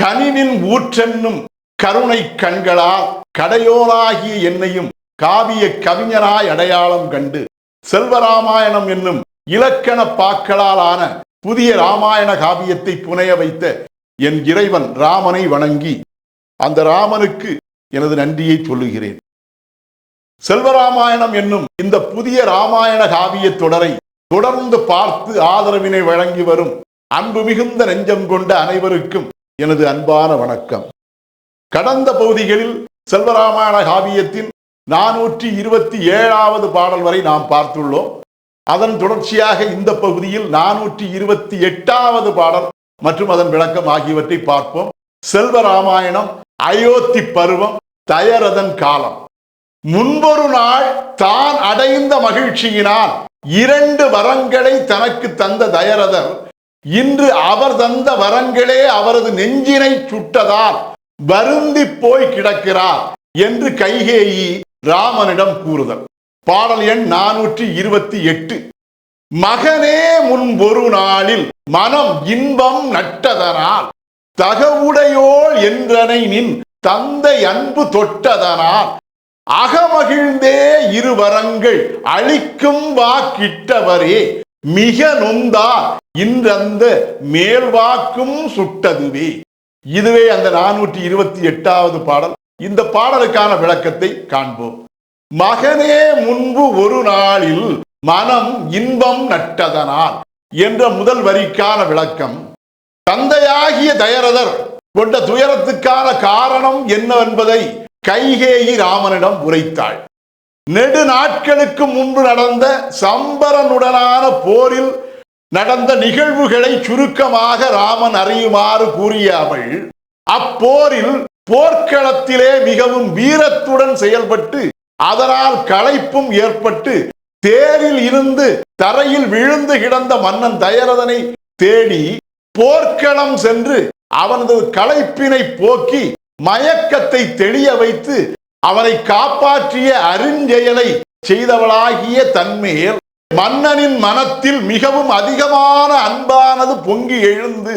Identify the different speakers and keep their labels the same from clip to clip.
Speaker 1: கனிவின் ஊற்றென்னும் கருணை கண்களால் கடையோராகிய என்னையும் காவிய கவிஞனாய் அடையாளம் கண்டு செல்வராமாயணம் என்னும் இலக்கண பாக்களால் ஆன புதிய ராமாயண காவியத்தை புனைய வைத்த என் இறைவன் ராமனை வணங்கி அந்த ராமனுக்கு எனது நன்றியை சொல்லுகிறேன். செல்வராமாயணம் என்னும் இந்த புதிய ராமாயண காவிய தொடரை தொடர்ந்து பார்த்து ஆதரவினை வழங்கி வரும் அன்பு மிகுந்த நெஞ்சம் கொண்ட அனைவருக்கும் எனது அன்பான வணக்கம். கடந்த பகுதிகளில் செல்வராமாயண காவியத்தின் நானூற்றி இருபத்தி ஏழாவது பாடல் வரை நாம் பார்த்துள்ளோம். அதன் தொடர்ச்சியாக இந்த பகுதியில் நானூற்றி இருபத்தி எட்டாவது பாடல் மற்றும் அதன் விளக்கம் ஆகியவற்றை பார்ப்போம். செல்வராமாயணம் அயோத்தி பருவம் தயரதன் காலம். முன்பொரு நாள் தான் அடைந்த மகிழ்ச்சியினால் இரண்டு வரங்களை தனக்கு தந்த தயரதர் இன்று அவர் தந்த வரங்களே அவரது நெஞ்சினை சுட்டதால் வருந்தி போய் கிடக்கிறார் என்று கைகேயி ராமனிடம் கூறுதல். பாடல் எண் நானூற்றி இருபத்தி எட்டு. மகனே முன்பொரு நாளில் மனம் இன்பம் நட்டதனால் தகவுடையோள் என்றனை நின் தந்தை அன்பு தொட்டதனால் அகமகிழ்ந்தே இருவரங்கள் அழிக்கும் வாக்கிட்டவரே மிக நொந்தா இன்றந்த மேல்வாக்கும் சுட்டதுவே. இதுவே அந்த நானூற்றி இருபத்தி எட்டாவது பாடல். இந்த பாடலுக்கான விளக்கத்தை காண்போம். மகனே முன்பு ஒரு நாளில் மனம் இன்பம் நட்டதனால் என்ற முதல் வரிக்கான விளக்கம். தந்தையாகிய தயரதர் கொண்ட துயரத்துக்கான காரணம் என்னவென்பதை கைகேயி ராமனிடம் உரைத்தாள். நெடு நாட்களுக்கு முன்பு நடந்த சம்பரனுடனான போரில் நடந்த நிகழ்வுகளை சுருக்கமாக ராமன் அறியுமாறு கூறிய அவள் அப்போரில் போர்க்களத்திலே மிகவும் வீரத்துடன் செயல்பட்டு அதனால் களைப்பும் ஏற்பட்டு தேரில் இருந்து தரையில் விழுந்து கிடந்த மன்னன் தயரதனை தேடி போர்க்களம் சென்று அவனது களைப்பினை போக்கி மயக்கத்தை தெளிய வைத்து அவரை காப்பாற்றிய அருஞ்செயலை செய்தவளாகிய தன்மேல் மன்னனின் மனத்தில் மிகவும் அதிகமான அன்பானது பொங்கி எழுந்து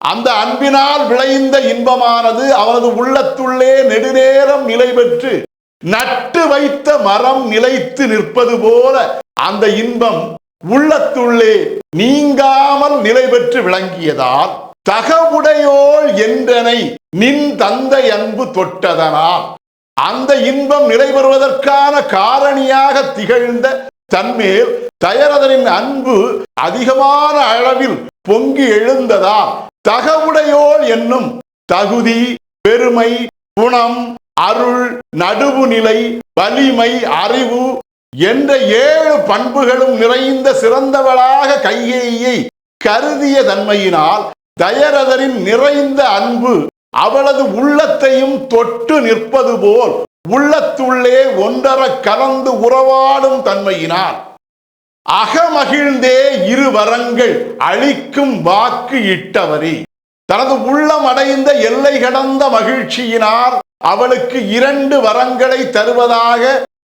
Speaker 1: அந்த அன்பினால் விளைந்த இன்பமானது அவரது உள்ளத்துள்ளே நெடுநேரம் நிலை பெற்று நட்டு வைத்த மரம் நிலைத்து நிற்பது போல அந்த இன்பம் உள்ளத்துள்ளே நீங்காமல் நிலை பெற்று விளங்கியதால் தகவுடையோள் என்றனை நின் தந்தை அன்பு தொட்டதனால். அந்த இன்பம் நிறைவேறுவதற்கான காரணியாக திகழ்ந்த தன்மேல் தயரதனின் அன்பு அதிகமான அளவில் பொங்கி எழுந்ததால் தகவுடையோள் என்னும் தகுதி பெருமை குணம் அருள் நடுவுநிலை வலிமை அறிவு என்ற ஏழு பண்புகளும் நிறைந்த சிறந்தவளாக கையேயை கருதிய தன்மையினால் தயரதரின் நிறைந்த அன்பு அவளது உள்ளத்தையும் தொட்டு நிற்பது போல் உள்ளத்துள்ளே ஒன்றர கலந்து உறவாடும் தன்மையினால் அகமகிழ்ந்தே இரு வரங்கள் அழிக்கும் வாக்கு இட்டவரி. தனது உள்ளம் அடைந்த எல்லை கடந்த மகிழ்ச்சியினால் அவளுக்கு இரண்டு வரங்களை தருவதாக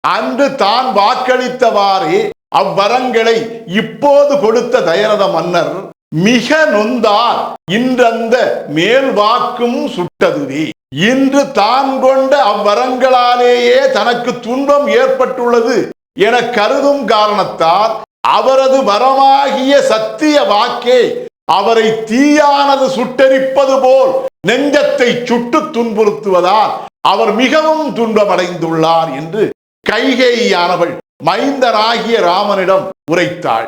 Speaker 1: அன்று தான் வாக்களித்தவாறே. அவ்வரங்களை இப்போது கொடுத்த தயரத மன்னர் மிக நொந்தார் இன்றந்த மேல் வாக்கும் சுட்டதுவே. இன்று தான் கொண்ட அவ்வரங்களாலேயே தனக்கு துன்பம் ஏற்பட்டுள்ளது என கருதும் காரணத்தால் அவரது வரமாகிய சத்திய வாக்கே அவரை தீயானது சுட்டரிப்பது போல் நெஞ்சத்தை சுட்டு துன்புறுத்துவதால் அவர் மிகவும் துன்பமடைந்துள்ளார் என்று கைகேயானவள் மைந்தராகிய ராமனிடம் உரைத்தாள்.